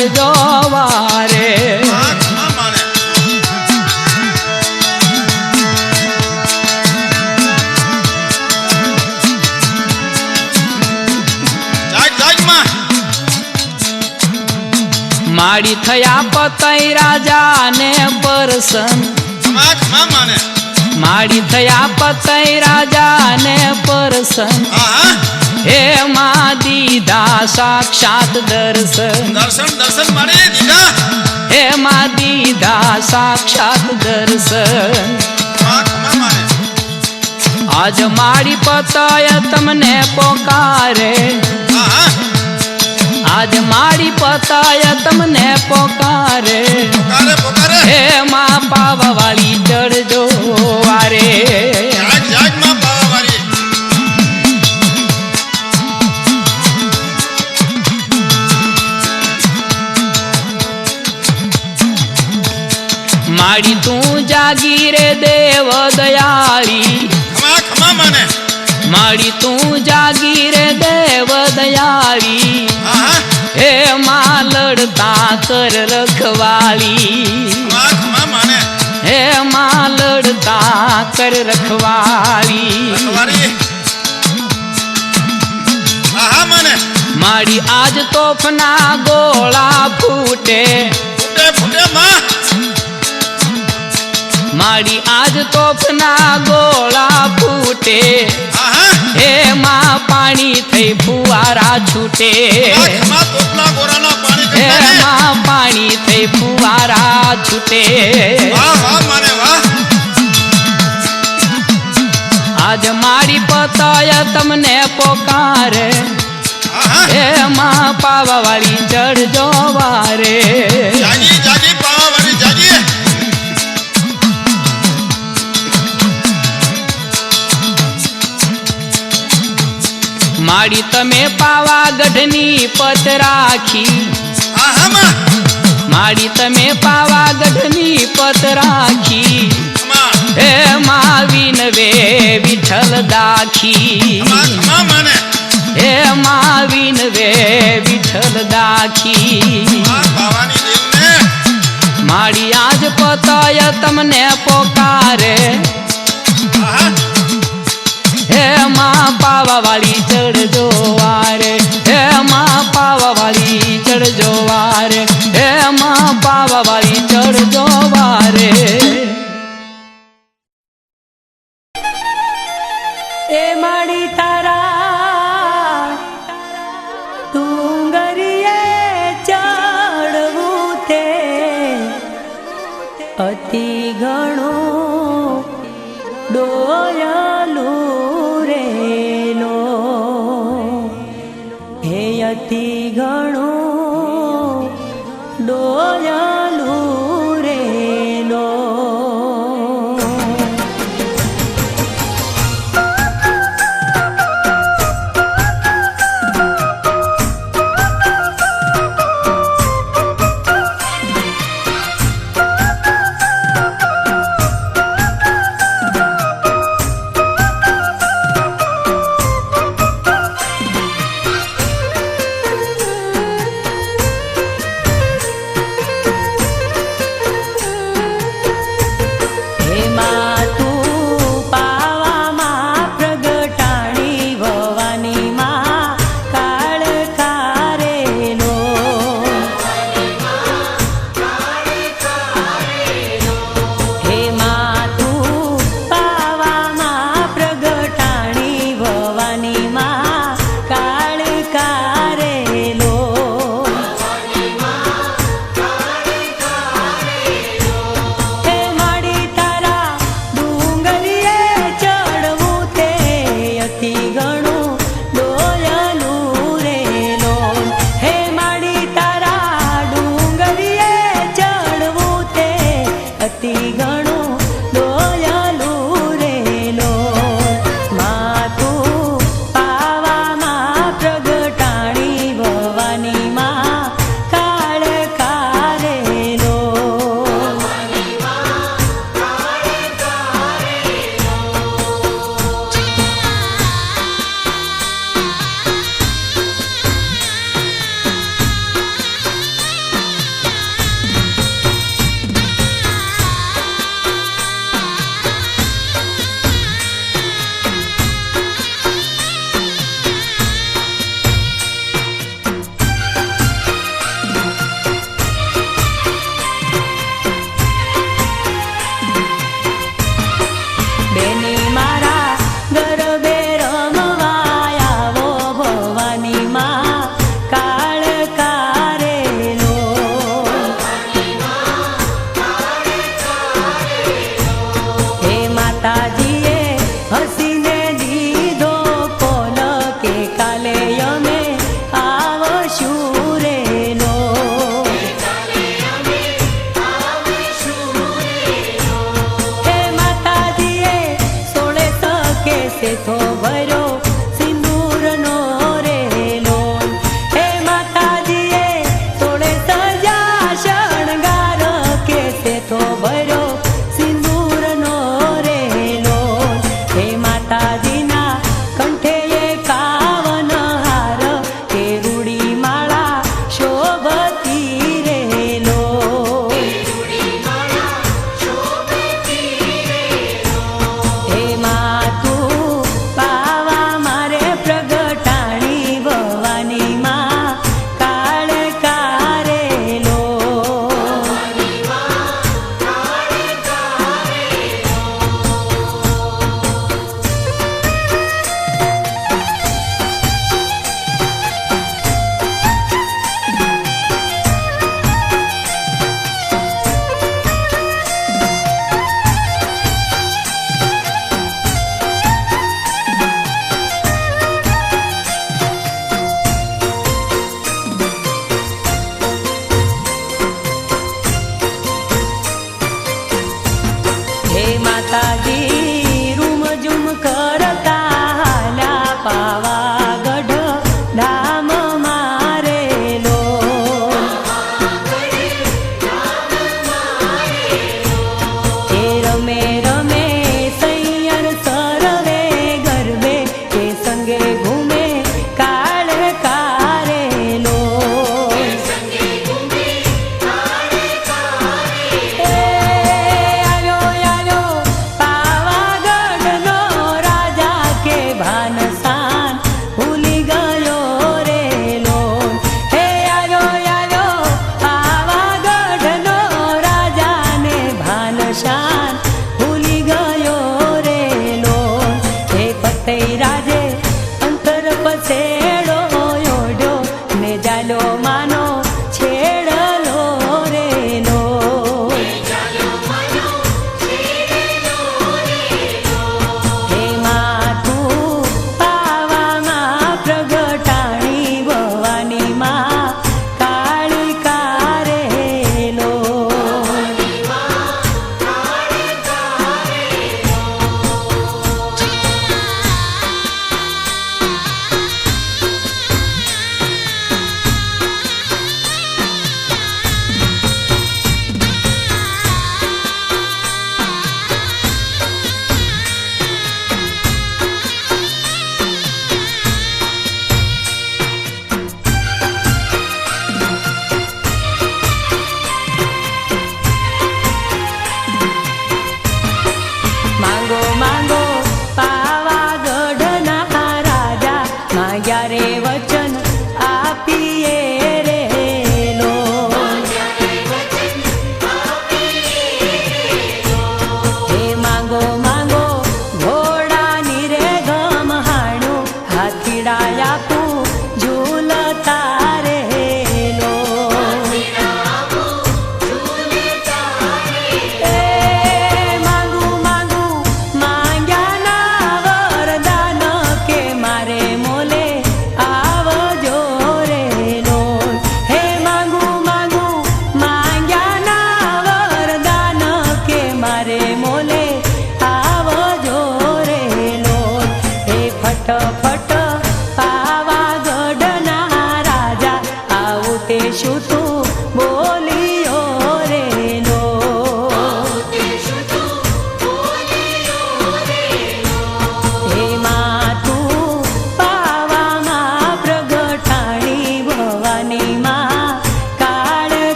ચડજો વારે આ ખમા માને જાગ જાગ માં માડી થયા પતઈ રાજા ને પરસન ખમા ખમા માને માડી થયા પતઈ રાજા ને પરસન હા મા દીધા સાક્ષાત દર્શન. દર્શન દર્શન મારે દીધા. હે મા દીધા સાક્ષાત દર્શન. આજ મારી પતાય તમને પોકારે. આજ મારી પતાય તમને પોકારે. હે માં પાવવાળી ચડજો વારે. માડી તું જાગી રે દેવ દયાળી. માડી તું જાગી રે દેવ દયાળી. હા માં લડતા કર રખવાળી. હે માં લડતા કર રખવાળી. માડી આજ તોફના ગોળા ફૂટે. ફૂટે ફૂટે માં. માડી આજ તોફના ગોળા ફૂટે. હા માં પાણી થઈ ફુવારા છૂટે. હે. માં પાણી થઈ ફુવારા છૂટે. આજ મારી પતાય તમને પોકારે. હા માં પાવાવાળી ચડજો વારે માડી તમે પાવાગઢની પત રાખી. માડી તમે પાવાગઢની પત રાખી. હે માવીન વે વિઠ્ઠલ દાખી. હે માવીન વે વિઠ્ઠલ દાખી. માડી આજ પતાય તમને પોકારે. હા માં પાવાવાળી ચડજો વારે adoro.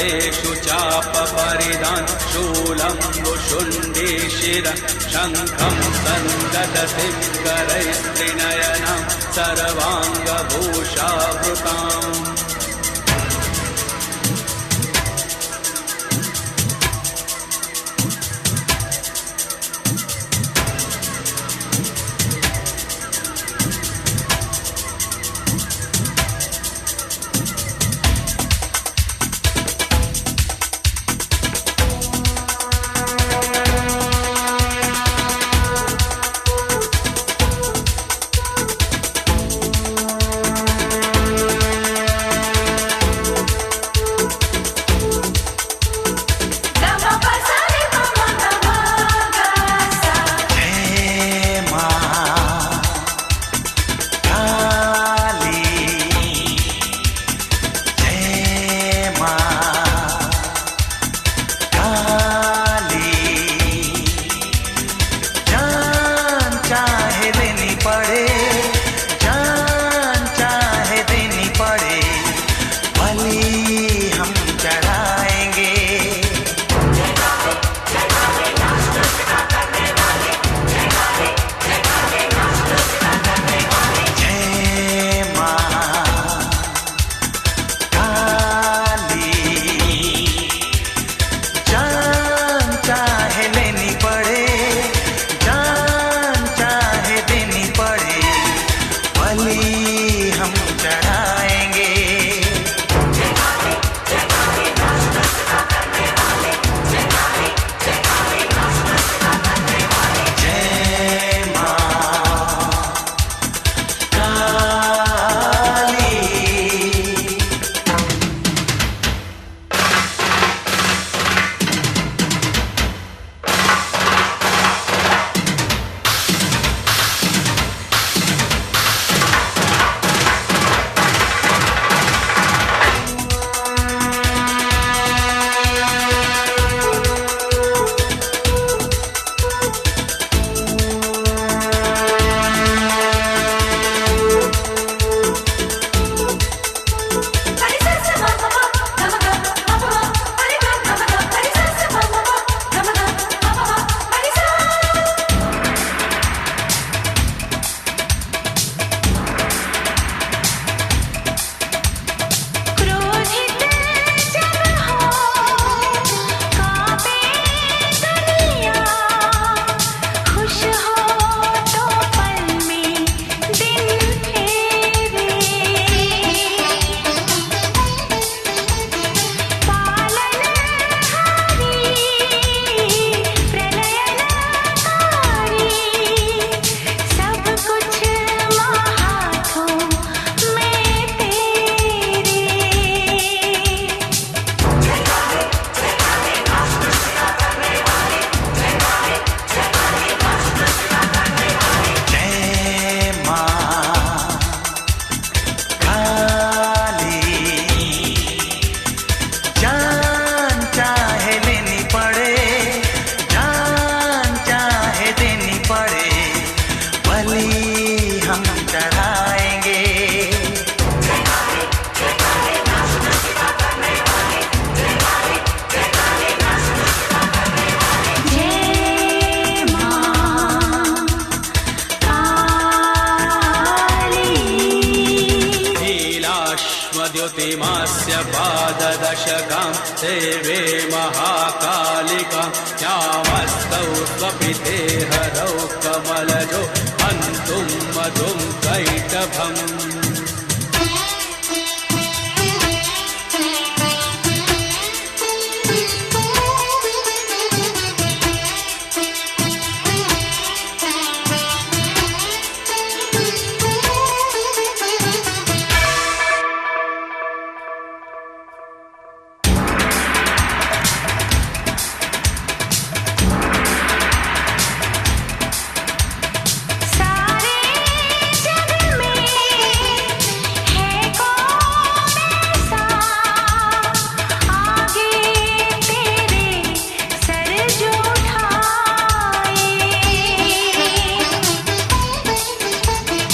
तेषु चापपरिदान् शूलम्बुशुण्डीशिर शङ्खं सन्ददतिकरैस्त्रिनयनं सर्वाङ्गभूषाभृताम् सेवे महाकालिका श्यामस्तौ स्वपिते हरौ कमलजो हन्तुं मधुं कैटभम्